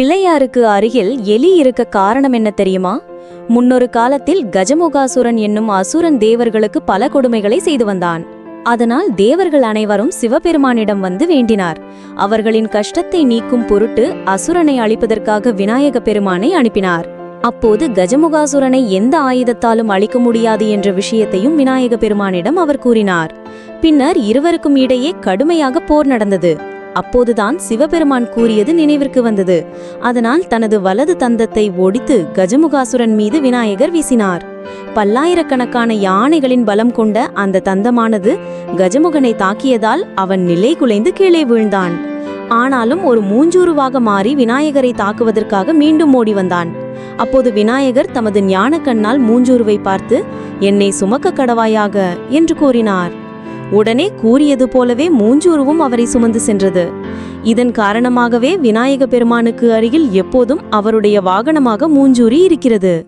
பிள்ளையாருக்கு அருகில் எலி இருக்க காரணம் என்ன தெரியுமா? முன்னொரு காலத்தில் கஜமுகாசுரன் என்னும் அசுரன் தேவர்களுக்கு பல கொடுமைகளை செய்து வந்தான். அதனால் தேவர்கள் அனைவரும் சிவபெருமானிடம் வந்து வேண்டினார். அவர்களின் கஷ்டத்தை நீக்கும் பொருட்டு அசுரனை அழிப்பதற்காக விநாயக பெருமானை அனுப்பினார். அப்போது கஜமுகாசுரனை எந்த ஆயுதத்தாலும் அழிக்க முடியாது என்ற விஷயத்தையும் விநாயக பெருமானிடம் அவர் கூறினார். பின்னர் இருவருக்கும் இடையே கடுமையாக போர் நடந்தது. அப்போதுதான் சிவபெருமான் கூறியது நினைவிற்கு வந்தது. அதனால் தனது வலது தந்தத்தை ஒடித்து கஜமுகாசுரன் மீது விநாயகர் வீசினார். பல்லாயிரக்கணக்கான யானைகளின் பலம் கொண்ட அந்த தந்தமானது கஜமுகனை தாக்கியதால் அவன் நிலை குலைந்து கீழே வீழ்ந்தான். ஆனாலும் ஒரு மூஞ்சூருவாக மாறி விநாயகரை தாக்குவதற்காக மீண்டும் ஓடி வந்தான். அப்போது விநாயகர் தமது ஞானக்கண்ணால் மூஞ்சூருவை பார்த்து என்னை சுமக்க கடவாயாக என்று கூறினார். உடனே கூறியது போலவே மூஞ்சூருவும் அவரை சுமந்து சென்றது. இதன் காரணமாகவே விநாயக பெருமானுக்கு அருகில் எப்போதும் அவருடைய வாகனமாக மூஞ்சூரி இருக்கிறது.